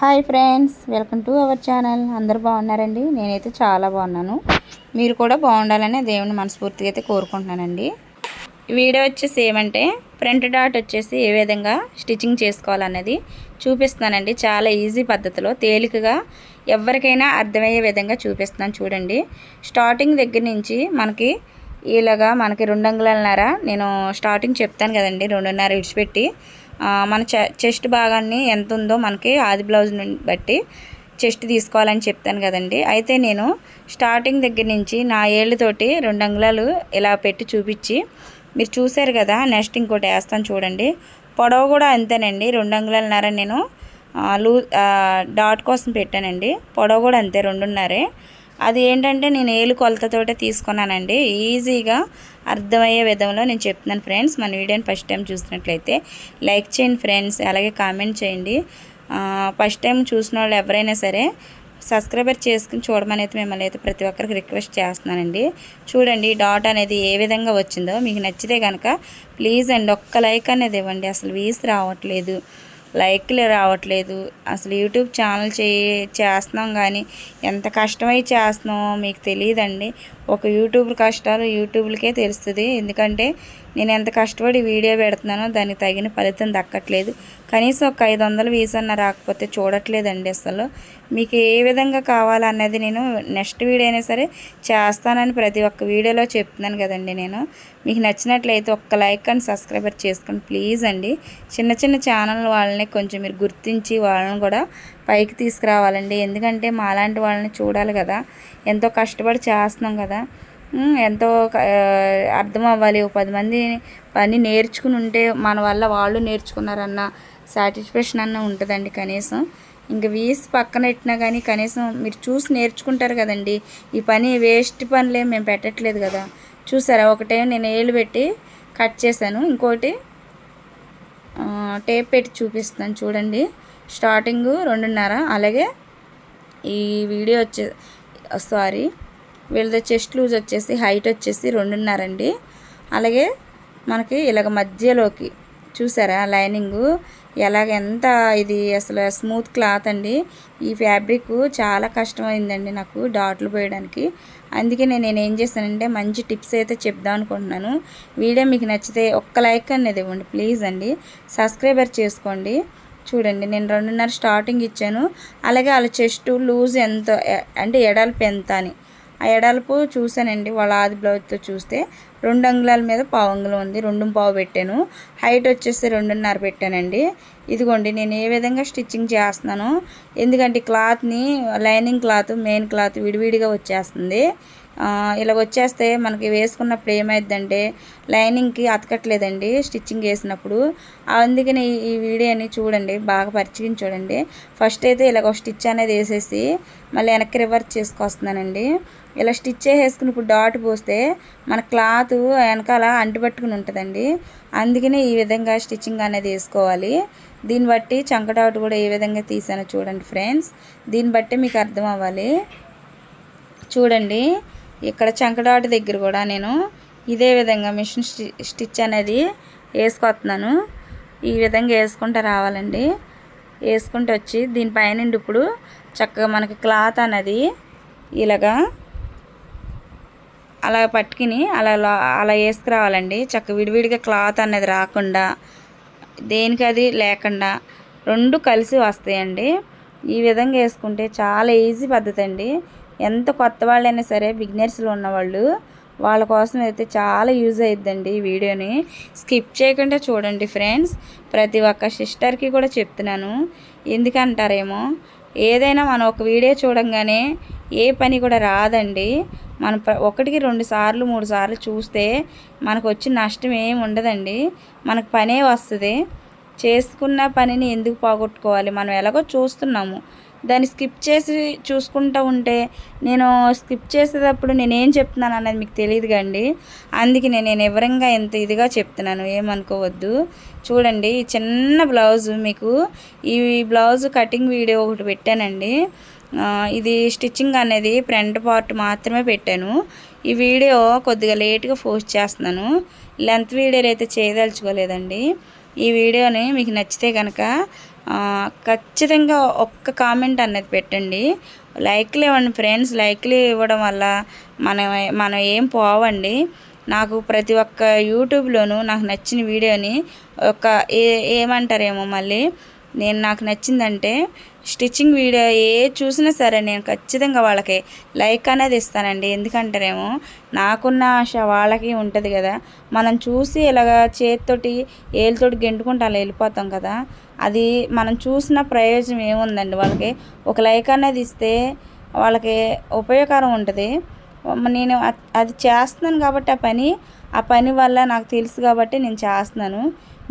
Hi friends welcome to our channel. అందరు బాగున్నారండి? నేనైతే చాలా బాగున్నాను. మీరు కూడా బాగుండాలని దేవుని మనస్ఫూర్తిగా అయితే కోరుకుంటున్నానండి. వీడియో వచ్చేసి ఏమంటే ఫ్రంట్ డాట్ వచ్చేసి ఏ విధంగా స్టిచ్చింగ్ చేసుకోవాలన్నది చూపిస్తున్నానండి. చాలా ఈజీ పద్ధతిలో తేలికగా ఎవరికైనా అర్థమయ్యే విధంగా చూపిస్తున్నాను చూడండి. స్టార్టింగ్ దగ్గర నుంచి మనకి ఇలాగా మనకి రెండు అంగుళాలన్నర నేను స్టార్టింగ్ చెప్తాను కదండి రెండున్నర విడిచిపెట్టి మన చె చెస్ట్ భాగాన్ని ఎంత ఉందో మనకి ఆది బ్లౌజ్ బట్టి చెస్ట్ తీసుకోవాలని చెప్తాను కదండి. అయితే నేను స్టార్టింగ్ దగ్గర నుంచి నా ఏళ్ళతోటి రెండు అంగుళాలు ఇలా పెట్టి చూపించి మీరు చూశారు కదా నెక్స్ట్ ఇంకోటి వేస్తాను చూడండి. పొడవు కూడా అంతేనండి రెండు అంగుళాలన్నర నేను లూ డాట్ కోసం పెట్టానండి. పొడవు కూడా అంతే రెండున్నరే. అది ఏంటంటే నేను ఏలు కొలతతోటే తీసుకున్నానండి. ఈజీగా అర్థమయ్యే విధంలో నేను చెప్తున్నాను ఫ్రెండ్స్. మన వీడియోని ఫస్ట్ టైం చూసినట్లయితే లైక్ చేయండి ఫ్రెండ్స్. అలాగే కామెంట్ చేయండి. ఫస్ట్ టైం చూసిన వాళ్ళు ఎవరైనా సరే సబ్స్క్రైబర్ చేసుకుని చూడమని అయితే మిమ్మల్ని అయితే ప్రతి ఒక్కరికి రిక్వెస్ట్ చేస్తున్నానండి. చూడండి డాట్ అనేది ఏ విధంగా వచ్చిందో. మీకు నచ్చితే కనుక ప్లీజ్ అండి ఒక్క లైక్ అనేది ఇవ్వండి. అసలు వీస్ రావట్లేదు. లైక్లు రావట్లేదు. అసలు యూట్యూబ్ ఛానల్ చే చేస్తున్నాం కానీ ఎంత కష్టమై చేస్తున్నామో మీకు తెలియదండి. ఒక యూట్యూబ్ కష్టాలు యూట్యూబ్లకే తెలుస్తుంది. ఎందుకంటే నేను ఎంత కష్టపడి వీడియో పెడుతున్నానో దానికి తగిన ఫలితం దక్కట్లేదు. కనీసం ఒక ఐదు వందలు వీసన్న రాకపోతే చూడట్లేదండి అసలు. మీకు ఏ విధంగా కావాలన్నది నేను నెక్స్ట్ వీడియో అయినా సరే చేస్తానని ప్రతి ఒక్క వీడియోలో చెప్తున్నాను కదండి నేను. మీకు నచ్చినట్లయితే ఒక్క లైక్ అండ్ సబ్స్క్రైబర్ చేసుకోండి ప్లీజ్ అండి. చిన్న చిన్న ఛానల్ వాళ్ళని కొంచెం మీరు గుర్తించి వాళ్ళని కూడా పైకి తీసుకురావాలండి. ఎందుకంటే మాలాంటి వాళ్ళని చూడాలి కదా. ఎంతో కష్టపడి చేస్తున్నాం కదా. ఎంతో అర్థం అవ్వాలి. ఓ పది మంది పని నేర్చుకుని ఉంటే మన వల్ల వాళ్ళు నేర్చుకున్నారన్న సాటిస్ఫాక్షన్ అన్న ఉంటుందండి కనీసం. ఇంక వీస్ పక్కన పెట్టినా కానీ కనీసం మీరు చూసి నేర్చుకుంటారు కదండి. ఈ పని వేస్ట్ పనులే మేము పెట్టట్లేదు కదా. చూసారా? ఒకటే నేను ఏళ్ళు పెట్టి కట్ చేశాను. ఇంకోటి టేప్ పెట్టి చూపిస్తాను చూడండి. స్టార్టింగ్ రెండున్నర. అలాగే ఈ వీడియో వచ్చే సారీ వీళ్ళది చెస్ట్ లూజ్ వచ్చేసి హైట్ వచ్చేసి రెండున్నర అండి. అలాగే మనకి ఇలాగ మధ్యలోకి చూసారా లైనింగు. ఎలాగ ఎంత ఇది అసలు స్మూత్ క్లాత్ అండి. ఈ ఫ్యాబ్రిక్ చాలా కష్టమైందండి నాకు డాట్లు పోయడానికి. అందుకే నేను నేను ఏం చేశానంటే మంచి టిప్స్ అయితే చెప్దాం అనుకుంటున్నాను. వీడియో మీకు నచ్చితే ఒక్క లైక్ అనేది ఇవ్వండి ప్లీజ్ అండి. సబ్స్క్రైబర్ చేసుకోండి. చూడండి నేను రెండున్నర స్టార్టింగ్ ఇచ్చాను. అలాగే వాళ్ళ చెస్ట్ లూజ్ ఎంత అంటే ఎడల్పు ఎంత అని. ఆ ఎడల్పు చూశానండి వాళ్ళ ఆది బ్లౌజ్తో చూస్తే. రెండు అంగుళాల మీద పావు అంగుళం ఉంది రెండు పావు పెట్టాను. హైట్ వచ్చేసి రెండున్నర పెట్టానండి. ఇదిగోండి నేను ఏ విధంగా స్టిచ్చింగ్ చేస్తున్నాను ఎందుకంటే క్లాత్ని లైనింగ్ క్లాత్ మెయిన్ క్లాత్ విడివిడిగా వచ్చేస్తుంది. ఇలా వచ్చేస్తే మనకి వేసుకున్నప్పుడు ఏమైందంటే లైనింగ్కి అతకట్లేదండి స్టిచ్చింగ్ వేసినప్పుడు. అందుకని ఈ- వీడియోని చూడండి బాగా పరిచయం చూడండి. ఫస్ట్ అయితే ఇలాగ ఒక స్టిచ్ అనేది వేసేసి మళ్ళీ వెనక్కి రివర్స్ చేసుకొస్తున్నానండి. ఇలా స్టిచ్ వేసేసుకుని ఇప్పుడు డాట్ పోస్తే మన క్లాత్ వెనకాల అంటుపట్టుకుని ఉంటుందండి. అందుకనే ఈ విధంగా స్టిచ్చింగ్ అనేది వేసుకోవాలి. దీన్ని బట్టి చంక డాట్ కూడా ఏ విధంగా తీసానో చూడండి ఫ్రెండ్స్. దీన్ని బట్టి మీకు అర్థం అవ్వాలి. చూడండి. ఇక్కడ చంకడాటు దగ్గర కూడా నేను ఇదే విధంగా మిషన్ స్టి స్టిచ్ అనేది వేసుకొస్తున్నాను ఈ విధంగా వేసుకుంటూ రావాలండి. వేసుకుంటూ వచ్చి దీనిపైన ఇప్పుడు చక్కగా మనకి క్లాత్ అనేది ఇలాగా అలా పట్టుకుని అలా అలా వేసుకురావాలండి. చక్క విడివిడిగా క్లాత్ అనేది రాకుండా దేనికి అది లేకుండా రెండు కలిసి వస్తాయండి. ఈ విధంగా వేసుకుంటే చాలా ఈజీ పద్ధతి అండి ఎంత కొత్త వాళ్ళైనా సరే బిగినర్స్లో ఉన్నవాళ్ళు వాళ్ళ కోసం అయితే చాలా యూజ్ అయిద్దండి ఈ వీడియోని. స్కిప్ చేయకుండా చూడండి ఫ్రెండ్స్ ప్రతి ఒక్క సిస్టర్కి కూడా చెప్తున్నాను. ఎందుకంటారేమో? ఏదైనా మనం ఒక వీడియో చూడంగానే ఏ పని కూడా రాదండి. మనం ఒకటికి రెండు సార్లు మూడు సార్లు చూస్తే మనకు వచ్చి నష్టం ఏమి ఉండదండి. మనకు పనే వస్తుంది. చేసుకున్న పనిని ఎందుకు పోగొట్టుకోవాలి? మనం ఎలాగో చూస్తున్నాము. దాన్ని స్కిప్ చేసి చూసుకుంటూ ఉంటే నేను స్కిప్ చేసేటప్పుడు నేనేం చెప్తున్నాను అనేది మీకు తెలియదు కండి. అందుకే నేను నేను వివరంగా ఎంత ఇదిగా చెప్తున్నాను ఏమనుకోవద్దు. చూడండి ఈ చిన్న బ్లౌజ్ మీకు ఈ బ్లౌజ్ కటింగ్ వీడియో ఒకటి పెట్టానండి. ఇది స్టిచ్చింగ్ అనేది ఫ్రంట్ పార్ట్ మాత్రమే పెట్టాను. ఈ వీడియో కొద్దిగా లేట్గా పోస్ట్ చేస్తున్నాను. లెంత్ వీడియోలు అయితే చేయదలుచుకోలేదండి. ఈ వీడియోని మీకు నచ్చితే కనుక ఖచ్చితంగా ఒక్క కామెంట్ అనేది పెట్టండి. లైక్లు ఇవ్వండి ఫ్రెండ్స్. లైక్లు ఇవ్వడం వల్ల మనం మనం ఏం పోవండి. నాకు ప్రతి ఒక్క యూట్యూబ్లోనూ నాకు నచ్చిన వీడియోని ఒక ఏ ఏమంటారేమో మళ్ళీ. నేను నాకు నచ్చిందంటే స్టిచ్చింగ్ వీడియో ఏ చూసినా సరే నేను ఖచ్చితంగా వాళ్ళకి లైక్ అనేది ఇస్తానండి. ఎందుకంటారేమో నాకున్న ఆశ వాళ్ళకి ఉంటుంది కదా. మనం చూసి ఇలాగ చేతితోటి ఏళ్ళతోటి గెంటుకుంటూ అలా వెళ్ళిపోతాం కదా. అది మనం చూసిన ప్రయోజనం ఏముందండి వాళ్ళకి? ఒక లైక్ అనేది ఇస్తే వాళ్ళకి ఉపయోగకరం ఉంటుంది. నేను అది చేస్తున్నాను కాబట్టి ఆ పని ఆ పని వల్ల నాకు తెలుసు కాబట్టి నేను చేస్తున్నాను.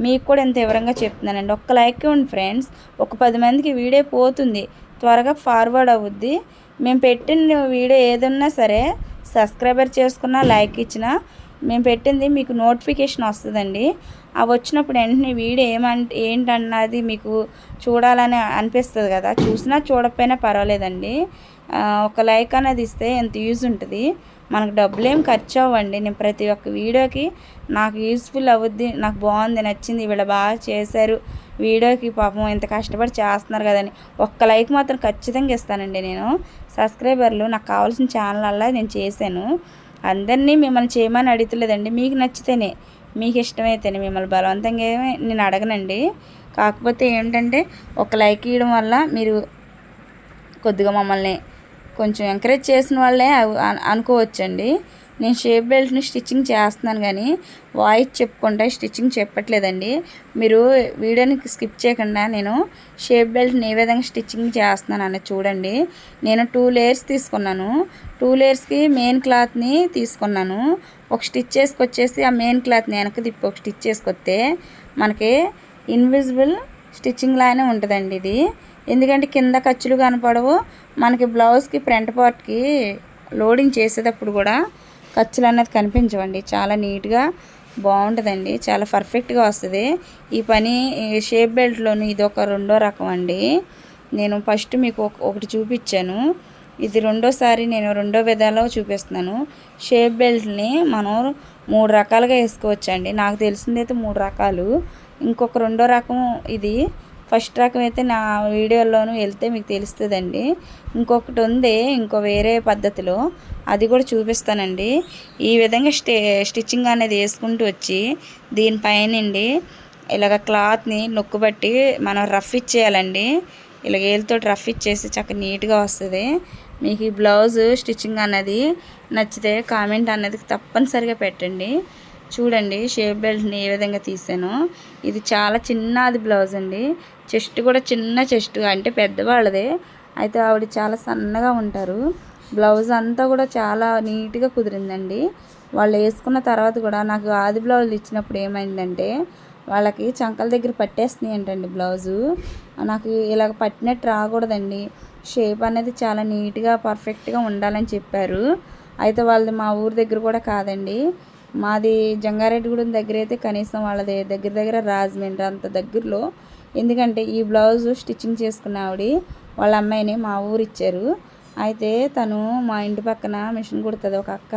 మీకు కూడా ఇంత వివరంగా చెప్తున్నానండి. ఒక్క లైక్ ఇవ్వండి ఫ్రెండ్స్ ఒక పది మందికి వీడియో పోతుంది. త్వరగా ఫార్వర్డ్ అవుద్ది. మేము పెట్టిన వీడియో ఏదన్నా సరే సబ్స్క్రైబర్ చేసుకున్నా లైక్ ఇచ్చినా మేము పెట్టింది మీకు నోటిఫికేషన్ వస్తుందండి. అవి వచ్చినప్పుడు వెంటనే వీడియో ఏమంట ఏంటన్నది మీకు చూడాలని అనిపిస్తుంది కదా. చూసినా చూడకపోయినా పర్వాలేదండి. ఒక లైక్ అనేది ఇస్తే ఎంత యూజ్ ఉంటుంది? మనకు డబ్బులు ఏం ఖర్చు అవ్వండి నేను ప్రతి ఒక్క వీడియోకి నాకు యూస్ఫుల్ అవుద్ది నాకు బాగుంది నచ్చింది వీళ్ళ బాగా చేశారు వీడియోకి పాపం ఇంత కష్టపడి చేస్తున్నారు కదని ఒక్క లైక్ మాత్రం ఖచ్చితంగా ఇస్తానండి నేను. సబ్స్క్రైబర్లు నాకు కావాల్సిన ఛానల్ అలా నేను చేశాను. అందరినీ మిమ్మల్ని చేయమని అడుగుతలేదండి. మీకు నచ్చితేనే. మీకు ఇష్టమైతేనే మిమ్మల్ని బలవంతంగా నేను అడగనండి. కాకపోతే ఏంటంటే ఒక లైక్ ఇవ్వడం వల్ల మీరు కొద్దిగా మమ్మల్ని కొంచెం ఎంకరేజ్ చేసిన వాళ్ళే అనుకోవచ్చండి. నేను షేప్ బెల్ట్ని స్టిచ్చింగ్ చేస్తున్నాను కానీ వాయిస్ చెప్పుకుంటా స్టిచ్చింగ్ చెప్పట్లేదండి. మీరు వీడియోని స్కిప్ చేయకుండా నేను షేప్ బెల్ట్ని ఏ విధంగా స్టిచ్చింగ్ చేస్తున్నాను అనేది చూడండి. నేను టూ లేయర్స్ తీసుకున్నాను. టూ లేయర్స్కి మెయిన్ క్లాత్ని తీసుకున్నాను. ఒక స్టిచ్ చేసుకొచ్చేసి ఆ మెయిన్ క్లాత్ని వెనక తిప్పి ఒక స్టిచ్ చేసుకొస్తే మనకి ఇన్విజిబుల్ స్టిచ్చింగ్ లానే ఉంటుందండి ఇది. ఎందుకంటే కింద ఖర్చులు కనపడవు. మనకి బ్లౌజ్కి ఫ్రంట్ పార్ట్కి లోడింగ్ చేసేటప్పుడు కూడా ఖర్చులు అనేది కనిపించవండి. చాలా నీట్గా బాగుంటుందండి. చాలా పర్ఫెక్ట్గా వస్తుంది. ఈ పని షేప్ బెల్ట్లోని ఇది ఒక రెండో రకం అండి. నేను ఫస్ట్ మీకు ఒక- ఒకటి చూపించాను. ఇది రెండోసారి నేను రెండో విధాలో చూపిస్తున్నాను. షేప్ బెల్ట్ని మనం మూడు రకాలుగా వేసుకోవచ్చండి. నాకు తెలిసింది అయితే మూడు రకాలు. ఇంకొక రెండో రకం ఇది. ఫస్ట్ రకం అయితే నా వీడియోలోనూ వెళ్తే మీకు తెలుస్తుందండి. ఇంకొకటి ఉంది ఇంకో వేరే పద్ధతిలో. అది కూడా చూపిస్తానండి. ఈ విధంగా స్టే స్టిచ్చింగ్ అనేది వేసుకుంటూ వచ్చి దీనిపైనండి ఇలాగ క్లాత్ని నొక్కుబట్టి మనం రఫ్ ఇచ్చేయాలండి. ఇలాగ వేలుతో రఫ్ ఇచ్చేసి చక్కగా నీట్గా వస్తుంది. మీకు ఈ బ్లౌజ్ స్టిచ్చింగ్ అన్నది నచ్చితే కామెంట్ అన్నది తప్పనిసరిగా పెట్టండి. చూడండి షేప్ బెల్ట్ని ఏ విధంగా తీసాను. ఇది చాలా చిన్నది బ్లౌజ్ అండి. చెస్ట్ కూడా చిన్న చెస్ట్ అంటే పెద్దవాళ్ళదే. అయితే ఆవిడ చాలా సన్నగా ఉంటారు. బ్లౌజ్ అంతా కూడా చాలా నీట్గా కుదిరిందండి. వాళ్ళు వేసుకున్న తర్వాత కూడా నాకు ఆది బ్లౌజ్ ఇచ్చినప్పుడు ఏమైందంటే వాళ్ళకి చంకల దగ్గర పట్టేస్తున్నాయి ఏంటండి బ్లౌజు. నాకు ఇలాగ పట్టినట్టు రాకూడదండి. షేప్ అనేది చాలా నీట్గా పర్ఫెక్ట్గా ఉండాలని చెప్పారు. అయితే వాళ్ళది మా ఊరి దగ్గర కూడా కాదండి. మాది జంగారెడ్డిగూడెం దగ్గర అయితే కనీసం వాళ్ళది దగ్గర దగ్గర రాజమండ్రి అంత దగ్గరలో. ఎందుకంటే ఈ బ్లౌజ్ స్టిచ్చింగ్ చేసుకున్న ఆవిడ వాళ్ళ అమ్మాయిని మా ఊరు ఇచ్చారు. అయితే తను మా ఇంటి పక్కన మిషన్ కుడుతుంది ఒక అక్క.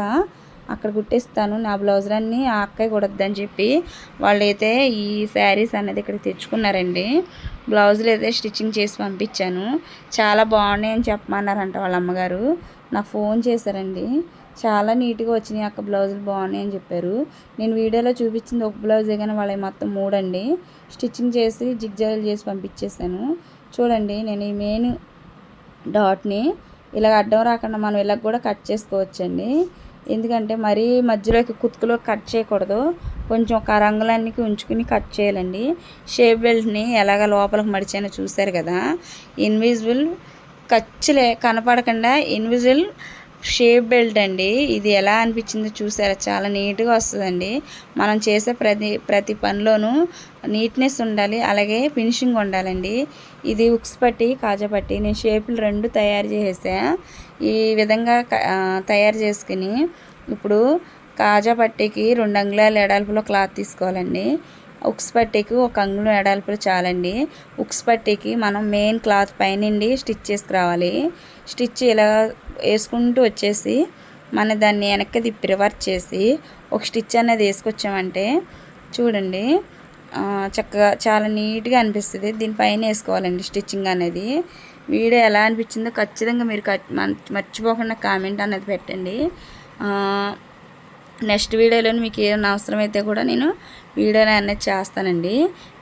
అక్కడ కుట్టిస్తాను నా బ్లౌజులన్నీ ఆ అక్కయ్య కుడద్దని చెప్పి వాళ్ళైతే ఈ శారీస్ అనేది ఇక్కడ తెచ్చుకున్నారండి. బ్లౌజులు అయితే స్టిచ్చింగ్ చేసి పంపించాను. చాలా బాగున్నాయి అని చెప్పమన్నారంట వాళ్ళ అమ్మగారు. నాకు ఫోన్ చేశారండి. చాలా నీట్గా వచ్చినాయి అక్క బ్లౌజులు బాగున్నాయి అని చెప్పారు. నేను వీడియోలో చూపించింది ఒక బ్లౌజే కానీ వాళ్ళవి మొత్తం మూడండి. స్టిచ్చింగ్ చేసి జిగ్జాగులు చేసి పంపించేశాను. చూడండి నేను ఈ మెయిన్ డాట్ని ఇలా అడ్డం రాకుండా మనం ఇలా కూడా కట్ చేసుకోవచ్చండి. ఎందుకంటే మరీ మధ్యలోకి కుతుకులో కట్ చేయకూడదు. కొంచెం ఒక రంగులన్నీ ఉంచుకుని కట్ చేయాలండి. షేప్ బెల్ట్ని ఎలాగ లోపలికి మడిచానో చూశారు కదా? ఇన్విజిబుల్ ఖర్చులే కనపడకుండా ఇన్విజిబుల్ షేప్ బెల్ట్ అండి. ఇది ఎలా అనిపించిందో చూసారా? చాలా నీట్గా వస్తుందండి. మనం చేసే ప్రతి ప్రతి పనిలోనూ నీట్నెస్ ఉండాలి. అలాగే ఫినిషింగ్ ఉండాలండి. ఇది ఉక్స్ పట్టి కాజా పట్టి నేను షేపులు రెండు తయారు చేసా ఈ విధంగా తయారు చేసుకుని ఇప్పుడు కాజా పట్టీకి రెండు అంగుళాల ఎడాల్పులో క్లాత్ తీసుకోవాలండి. ఉక్స్ పట్టీకి ఒక అంగుళం ఎడాల్పులు చాలండి. ఉక్స్ పట్టీకి మనం మెయిన్ క్లాత్ పైనుండి స్టిచ్ చేసుకురావాలి. స్టిచ్ ఇలా వేసుకుంటూ వచ్చేసి మన దాన్ని వెనక్కి తిప్పి రివర్స్ చేసి ఒక స్టిచ్ అనేది వేసుకొచ్చామంటే చూడండి చక్కగా చాలా నీట్గా అనిపిస్తుంది. దీనిపైన వేసుకోవాలండి స్టిచ్చింగ్ అనేది. వీడియో ఎలా అనిపించిందో ఖచ్చితంగా మీరు మర్చిపోకుండా కామెంట్ అనేది పెట్టండి. నెక్స్ట్ వీడియోలో మీకు ఏమైనా అవసరమైతే కూడా నేను వీడియోలో అనేది చేస్తానండి.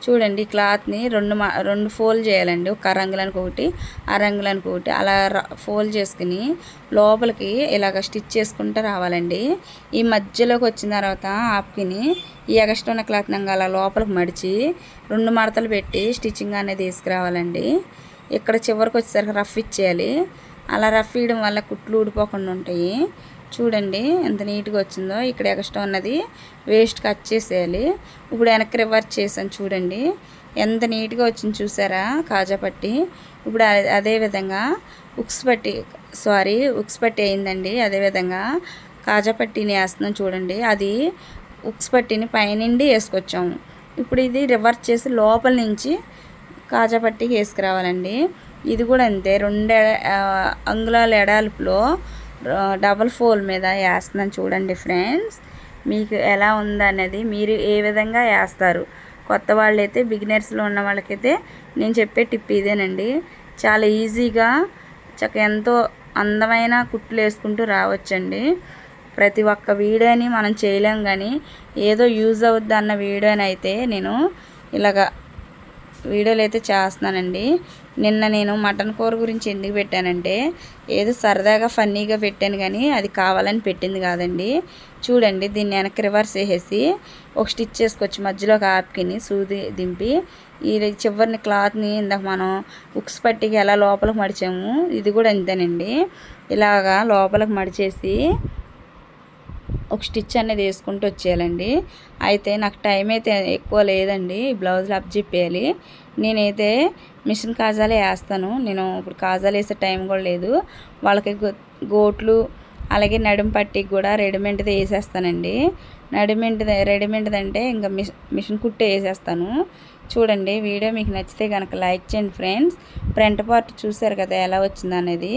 చూడండి క్లాత్ని రెండు రెండు ఫోల్డ్ చేయాలండి. ఒక రంగులానికి ఒకటి ఆ రంగులానికి ఒకటి. అలా ఫోల్డ్ చేసుకుని లోపలికి ఇలాగ స్టిచ్ చేసుకుంటూ రావాలండి. ఈ మధ్యలోకి వచ్చిన తర్వాత ఆపుకుని ఈ ఎగస్ట్రా ఉన్న క్లాత్ నంగా అలా లోపలికి మడిచి రెండు మడతలు పెట్టి స్టిచ్చింగ్ అనేది తీసుకురావాలండి ఇక్కడ చివరికి వచ్చేసరికి రఫ్ ఇచ్చేయాలి. అలా రఫ్ ఇవ్వడం వల్ల కుట్లు ఊడిపోకుండా ఉంటాయి. చూడండి ఎంత నీట్గా వచ్చిందో. ఇక్కడ ఎక్స్ట్రా ఉన్నది వేస్ట్ కట్ చేసేయాలి. ఇప్పుడు వెనక్కి రివర్స్ చేసాను చూడండి. ఎంత నీట్గా వచ్చింది చూసారా? కాజా పట్టి. ఇప్పుడు అదే- అదే విధంగా ఉక్స్ పట్టి సారీ ఉక్స్ పట్టి అయిందండి. అదేవిధంగా కాజా పట్టిని వేస్తున్నాం చూడండి. అది ఉక్స్ పట్టిని పైనుండి వేసుకొచ్చాము ఇప్పుడు ఇది రివర్స్ చేసి లోపల నుంచి కాజా పట్టికి వేసుకురావాలండి. ఇది కూడా అంతే. రెండు అంగుళాల ఎడాల్పులో డబల్ ఫోల్ మీద వేస్తున్నాను చూడండి ఫ్రెండ్స్ మీకు ఎలా ఉందనేది మీరు ఏ విధంగా వేస్తారు? కొత్త వాళ్ళైతే బిగినర్స్లో ఉన్న వాళ్ళకైతే నేను చెప్పే టిప్ ఇదేనండి. చాలా ఈజీగా చక్క ఎంతో అందమైన కుట్లు వేసుకుంటూ రావచ్చండి. ప్రతి ఒక్క వీడియోని మనం చేయలేం కానీ ఏదో యూజ్ అవుద్ది అన్న వీడియోని అయితే నేను ఇలాగ వీడియోలు అయితే చేస్తున్నానండి. నిన్న నేను మటన్ కూర గురించి ఎందుకు పెట్టానంటే ఏదో సరదాగా ఫన్నీగా పెట్టాను కానీ అది కావాలని పెట్టింది కాదండి. చూడండి దీన్ని వెనక్కి రివర్స్ చేసేసి ఒక స్టిచ్ చేసుకొచ్చి మధ్యలో ఒక ఆపుకిని సూది దింపి ఈ చివరిని క్లాత్ని ఇందాక మనం ఉక్స్ పట్టికి ఎలా లోపలికి మడిచాము ఇది కూడా అంతేనండి. ఇలాగా లోపలికి మడిచేసి ఒక స్టిచ్ అనేది వేసుకుంటూ వచ్చేయాలండి. అయితే నాకు టైం అయితే ఎక్కువ లేదండి. బ్లౌజ్లు బ్లౌజులు అప్ చెప్పేయాలి. నేనైతే మిషన్ కాజాలే వేస్తాను. నేను ఇప్పుడు కాజాలు వేసే టైం కూడా లేదు. వాళ్ళకి గోట్లు అలాగే నడుము పట్టికి కూడా రెడీమేడ్ది వేసేస్తానండి. రెడీమేడ్ది రెడీమేడ్ది అంటే ఇంకా మిషన్ మిషన్ కుట్టే వేసేస్తాను. చూడండి వీడియో మీకు నచ్చితే కనుక లైక్ చేయండి ఫ్రెండ్స్. ఫ్రంట్ పార్ట్ చూసారు కదా ఎలా వచ్చిందనేది.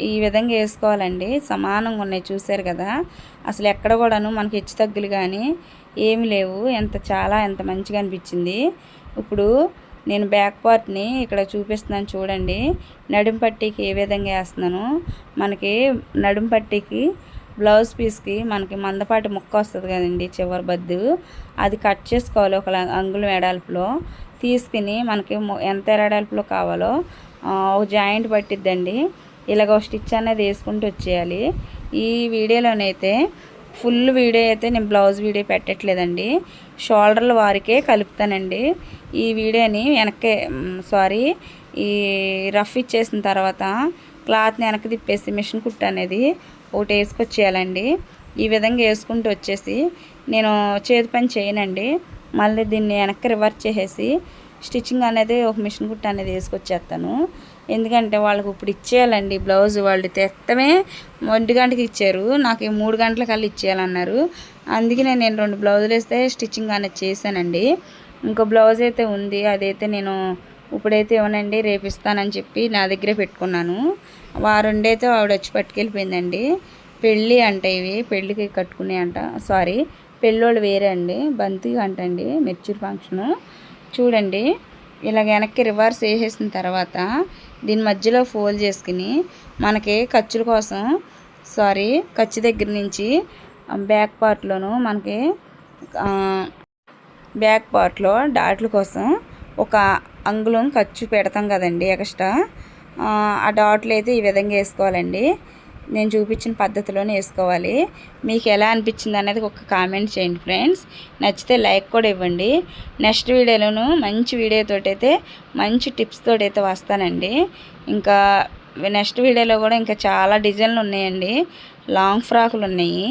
ఈ విధంగా వేసుకోవాలండి. సమానంగా ఉన్నాయి చూసారు కదా. అసలు ఎక్కడ కూడాను మనకి హెచ్చు తగ్గులు కానీ ఏమి లేవు. ఎంత చాలా ఎంత మంచిగా అనిపించింది. ఇప్పుడు నేను బ్యాక్ పార్ట్ని ఇక్కడ చూపిస్తున్నాను చూడండి. నడుం పట్టీకి ఏ విధంగా వేస్తున్నాను. మనకి నడుం పట్టీకి బ్లౌజ్ పీస్కి మనకి మందపాటి ముక్క వస్తుంది కదండి చివరి బద్దు. అది కట్ చేసుకోవాలి ఒక ల- అంగుళం ఎడాల్పులో తీసుకుని మనకి ఎంత ఎడాల్పులో కావాలో ఒక జాయింట్ పట్టిద్దండి. ఇలాగ ఒక స్టిచ్ అనేది వేసుకుంటూ వచ్చేయాలి. ఈ వీడియోలోనైతే ఫుల్ వీడియో అయితే నేను బ్లౌజ్ వీడియో పెట్టట్లేదండి. షోల్డర్ల వారికే కలుపుతానండి. ఈ వీడియోని వెనక్కి సారీ ఈ రఫ్ ఇచ్చేసిన తర్వాత క్లాత్ని వెనక్కి తిప్పేసి మిషన్ కుట్టు అనేది ఒకటి వేసుకొచ్చేయాలండి. ఈ విధంగా వేసుకుంటూ వచ్చేసి నేను చేతి పని చేయనండి. మళ్ళీ దీన్ని వెనక్కి రివర్స్ చేసేసి స్టిచ్చింగ్ అనేది ఒక మిషన్ కుట్ట అనేది వేసుకొచ్చేస్తాను. ఎందుకంటే వాళ్ళకి ఇప్పుడు ఇచ్చేయాలండి బ్లౌజ్ వాళ్ళు తెత్తమే ఒంటి గంటకి ఇచ్చారు. నాకు మూడు గంటల కల్లా ఇచ్చేయాలన్నారు. అందుకనే నేను రెండు బ్లౌజులు వేస్తే స్టిచ్చింగ్ అనేది చేశానండి. ఇంకో బ్లౌజ్ అయితే ఉంది. అదైతే నేను ఇప్పుడైతే ఇవ్వనండి రేపు ఇస్తానని చెప్పి నా దగ్గరే పెట్టుకున్నాను. వారుండైతే ఆవిడ వచ్చి పట్టుకెళ్ళిపోయిందండి. పెళ్ళి అంట ఇవి పెళ్ళికి కట్టుకునే అంట. సారీ పెళ్ళోళ్ళు వేరే అండి. బంతి అంటండి మెచ్యూర్ ఫంక్షను. చూడండి. ఇలాగ వెనక్కి రివర్స్ వేసేసిన తర్వాత దీని మధ్యలో ఫోల్డ్ చేసుకుని మనకి ఖర్చుల కోసం సారీ ఖర్చు దగ్గర నుంచి బ్యాక్ పార్ట్లోను మనకి బ్యాక్ పార్ట్లో డాట్ల కోసం ఒక అంగుళం ఖర్చు పెడతాం కదండి ఎక్స్ట్రా. ఆ డాట్లు అయితే ఈ విధంగా వేసుకోవాలండి. నేను చూపించిన పద్ధతిలోనే వేసుకోవాలి. మీకు ఎలా అనిపించింది అనేది ఒక కామెంట్ చేయండి ఫ్రెండ్స్. నచ్చితే లైక్ కూడా ఇవ్వండి. నెక్స్ట్ వీడియోలోను మంచి వీడియోతోటి అయితే మంచి టిప్స్ తోటైతే అయితే వస్తానండి. ఇంకా నెక్స్ట్ వీడియోలో కూడా ఇంకా చాలా డిజైన్లు ఉన్నాయండి. లాంగ్ ఫ్రాకులు ఉన్నాయి.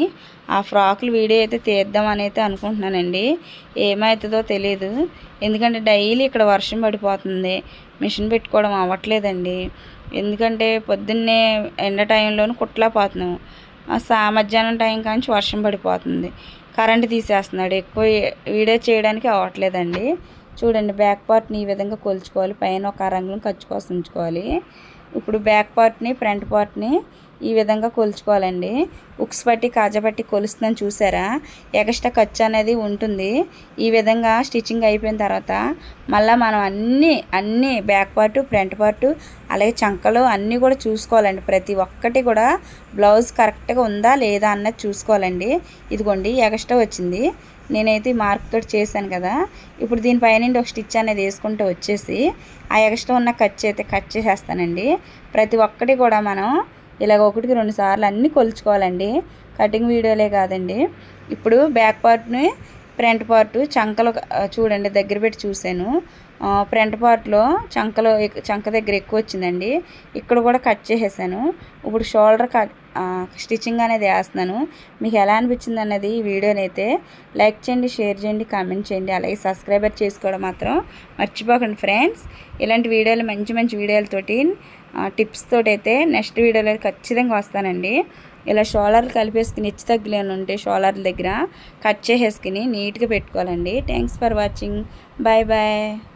ఆ ఫ్రాకులు వీడియో అయితే తీద్దామని అయితే అనుకుంటున్నానండి. ఏమవుతుందో తెలియదు ఎందుకంటే డైలీ ఇక్కడ వర్షం పడిపోతుంది. మిషన్ పెట్టుకోవడం అవ్వట్లేదండి. ఎందుకంటే పొద్దున్నే ఎండ టైంలోనూ కుట్టలేకపోతున్నాము ఆ సా మధ్యాహ్నం టైం కాంచి వర్షం పడిపోతుంది. కరెంట్ తీసేస్తున్నాడు. ఎక్కువ వీడియో చేయడానికి అవ్వట్లేదండి. చూడండి బ్యాక్ పార్ట్ని ఈ విధంగా కొలుచుకోవాలి. పైన ఒక రంగులను ఖర్చు ఉంచుకోవాలి. ఇప్పుడు బ్యాక్ పార్ట్ని ఫ్రంట్ పార్ట్ని ఈ విధంగా కొలుచుకోవాలండి. ఉక్స్ పట్టి కాజా పట్టి కొలుస్తుందని చూసారా? ఎక్స్ట్రా ఖర్చు అనేది ఉంటుంది. ఈ విధంగా స్టిచ్చింగ్ అయిపోయిన తర్వాత మళ్ళీ మనం అన్నీ అన్నీ బ్యాక్ పార్ట్ ఫ్రంట్ పార్ట్ అలాగే చంకలు అన్నీ కూడా చూసుకోవాలండి. ప్రతి ఒక్కటి కూడా బ్లౌజ్ కరెక్ట్గా ఉందా లేదా అన్నది చూసుకోవాలండి. ఇదిగోండి ఎక్స్ట్రా వచ్చింది. నేనైతే మార్క్ తోటి చేశాను కదా. ఇప్పుడు దీనిపైన ఒక స్టిచ్ అనేది వేసుకుంటూ వచ్చేసి ఆ ఎక్స్ట్రా ఉన్న ఖర్చు అయితే కట్ చేసేస్తానండి. ప్రతి ఒక్కటి కూడా మనం ఇలాగ ఒకటికి రెండు సార్లు అన్నీ కొలుచుకోవాలండి. కటింగ్ వీడియోలే కాదండి. ఇప్పుడు బ్యాక్ పార్ట్ని ఫ్రంట్ పార్ట్ చంకలు చూడండి దగ్గర పెట్టి చూశాను. ఫ్రంట్ పార్ట్లో చంకలో చంక దగ్గర ఎక్కువ వచ్చిందండి. ఇక్కడ కూడా కట్ చేసేసాను. ఇప్పుడు షోల్డర్ కట్ స్టిచ్చింగ్ అనేది వేస్తున్నాను. మీకు ఎలా అనిపించింది అన్నది ఈ వీడియోని అయితే లైక్ చేయండి షేర్ చేయండి కామెంట్ చేయండి. అలాగే సబ్స్క్రైబర్ చేసుకోవడం మాత్రం మర్చిపోకండి ఫ్రెండ్స్. ఇలాంటి వీడియోలు మంచి మంచి వీడియోలతోటి టిప్స్ తోటైతే అయితే నెక్స్ట్ వీడియోలో ఖచ్చితంగా వస్తానండి. ఇలా షోలర్లు కలిపేసుకుని ఇచ్చి తగ్గులేని ఉంటే షోలర్ల దగ్గర కట్ చేసేసుకుని నీట్గా పెట్టుకోవాలండి. Thanks for watching. Bye bye